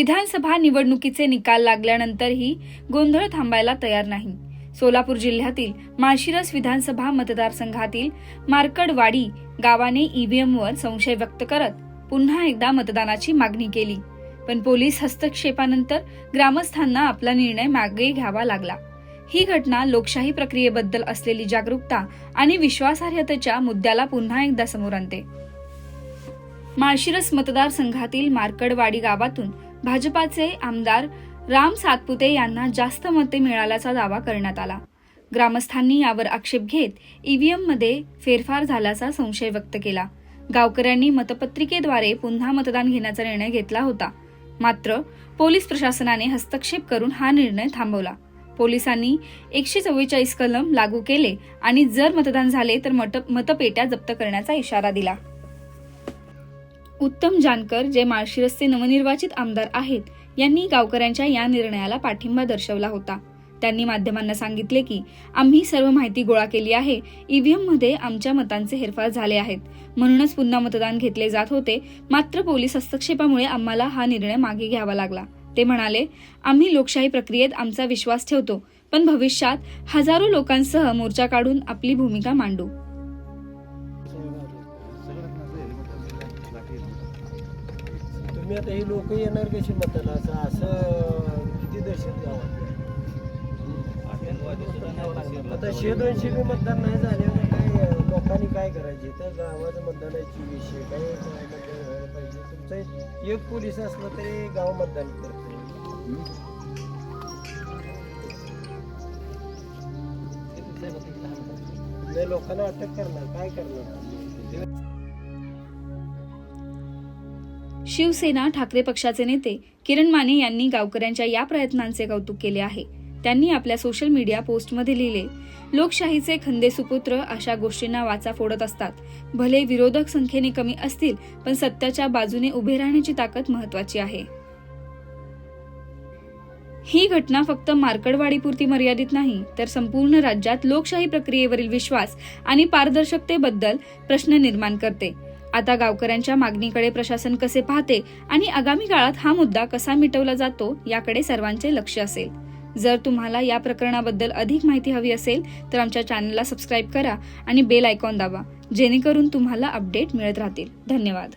विधानसभा निवडणुकीचे निकाल लागल्यानंतरही गोंधळ थांबायला तयार नाही. सोलापूर जिल्ह्यातील माळशिरस विधानसभा मतदारसंघातील मार्कडवाडी गावाने ईव्हीएमवर संशय व्यक्त करत पुन्हा एकदा मतदानाची मागणी केली. पण पोलीस हस्तक्षेपानंतर ग्रामस्थांना आपला निर्णय मागे घ्यावा लागला. ही घटना लोकशाही प्रक्रियेबद्दल असलेली जागरूकता आणि विश्वासार्हतेच्या मुद्द्याला पुन्हा एकदा समोर आणते. माळशिरस मतदारसंघातील मार्कडवाडी गावातून भाजपाचे आमदार राम सातपुते यांना जास्त मते मिळाल्याचा दावा करण्यात आला. ग्रामस्थांनी यावर आक्षेप घेत ईव्हीएममध्ये फेरफार झाल्याचा संशय व्यक्त केला. गावकऱ्यांनी मतपत्रिकेद्वारे पुन्हा मतदान घेण्याचा निर्णय घेतला होता. मात्र पोलीस प्रशासनाने हस्तक्षेप करून हा निर्णय थांबवला. पोलिसांनी एकशे चव्वेचाळीस कलम लागू केले आणि जर मतदान झाले तर मत मतपेट्या जप्त करण्याचा इशारा दिला. उत्तम जानकर जे माळशिरसचे नवनिर्वाचित आमदार आहेत यांनी गावकऱ्यांच्या या निर्णयाला पाठिंबा दर्शवला होता. त्यांनी माध्यमांना सांगितले की आम्ही सर्व माहिती गोळा केली आहे. ईव्हीएममध्ये आमच्या मतांचे हेरफार झाले आहेत. म्हणूनच पुन्हा मतदान घेतले जात होते. मात्र पोलीस हस्तक्षेपामुळे आम्हाला हा निर्णय मागे घ्यावा लागला. ते म्हणाले आम्ही लोकशाही प्रक्रियेत आमचा विश्वास ठेवतो पण भविष्यात हजारो लोकांसह मोर्चा काढून आपली भूमिका मांडू. तुम्ही आता ही लोक येणार कशी मतदान असं असं किती दहशत गावात? आता शे दोनशे बी मतदान नाही झाले काय लोकांनी काय करायचे? तर गावाचं मतदानाची विषय काय काय मतदान व्हायला पाहिजे? तुमचं एक पोलीस असलं तरी गाव मतदान करतो नाही लोकांना अटक करणार काय करणार? शिवसेना ठाकरे पक्षाचे नेते किरण माने यांनी गावकऱ्यांच्या या प्रयत्नांचे कौतुक केले आहे. त्यांनी आपल्या सोशल मीडिया पोस्टमध्ये लिहिले लोकशाहीचे खंदे सुपुत्र अशा गोष्टींना वाचा फोडत असतात. भले विरोधक संख्येने कमी असतील पण सत्याच्या बाजूने उभे राहण्याची ताकद महत्वाची आहे. ही घटना फक्त मार्कडवाडीपुरती मर्यादित नाही तर संपूर्ण राज्यात लोकशाही प्रक्रियेवरील विश्वास आणि पारदर्शकतेबद्दल प्रश्न निर्माण करते. आता गावकऱ्यांच्या मागणीकडे प्रशासन कसे पाहते आणि आगामी काळात हा मुद्दा कसा मिटवला जातो याकडे सर्वांचे लक्ष असेल. जर तुम्हाला या प्रकरणाबद्दल अधिक माहिती हवी असेल तर आमच्या चॅनलला सबस्क्राईब करा आणि बेल आयकॉन दाबा जेणेकरून तुम्हाला अपडेट मिळत राहतील. धन्यवाद.